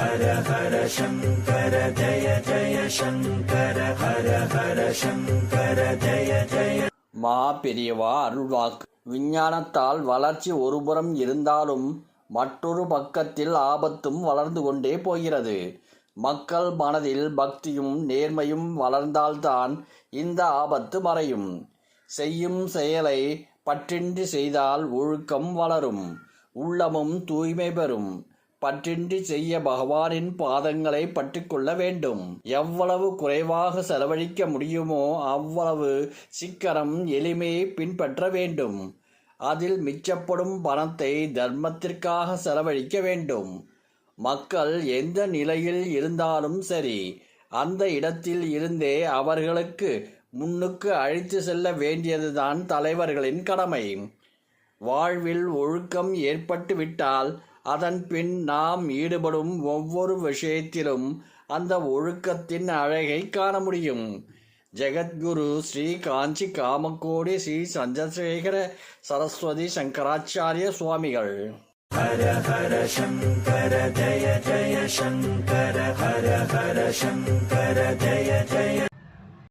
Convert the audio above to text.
ஹர ஹர சங்கர ஜய ஜய சங்கர ஹர ஹர சங்கர ஜய ஜய. மா பெரியவா அருள்வாக்கு. விஞ்ஞானத்தால் வளர்ச்சி ஒருபுறம் இருந்தாலும் மற்றொரு பக்கத்தில் ஆபத்தும் வளர்ந்து கொண்டே போகிறது. மக்கள் மனதில் பக்தியும் நேர்மையும் வளர்ந்தால்தான் இந்த ஆபத்து மறையும். செய்யும் செயலை பற்றின்றி செய்தால் ஒழுக்கம் வளரும். உள்ளமும் தூய்மை பெறும். பற்றின்றி செய்ய பகவானின் பாதங்களை பற்றிக்கொள்ள வேண்டும். எவ்வளவு குறைவாக செலவழிக்க முடியுமோ அவ்வளவு சிக்கனம் எளிமையை பின்பற்ற வேண்டும். அதில் மிச்சப்படும் பணத்தை தர்மத்திற்காக செலவழிக்க வேண்டும். மக்கள் எந்த நிலையில் இருந்தாலும் சரி அந்த இடத்தில் இருந்தே அவர்களுக்கு முன்னுக்கு அழைத்து செல்ல வேண்டியதுதான் தலைவர்களின் கடமை. வாழ்வில் ஒழுக்கம் ஏற்பட்டுவிட்டால் அதன் பின் நாம் ஈடுபடும் ஒவ்வொரு விஷயத்திலும் அந்த ஒழுக்கத்தின் அழகை காண முடியும். ஜெகத்குரு ஸ்ரீ காஞ்சி காமக்கோடி ஸ்ரீ சந்திரசேகர சரஸ்வதி சங்கராச்சாரிய சுவாமிகள். ஹர ஹர சங்கர ஜய ஜய சங்கர ஹர ஹர சங்கர ஜய ஜய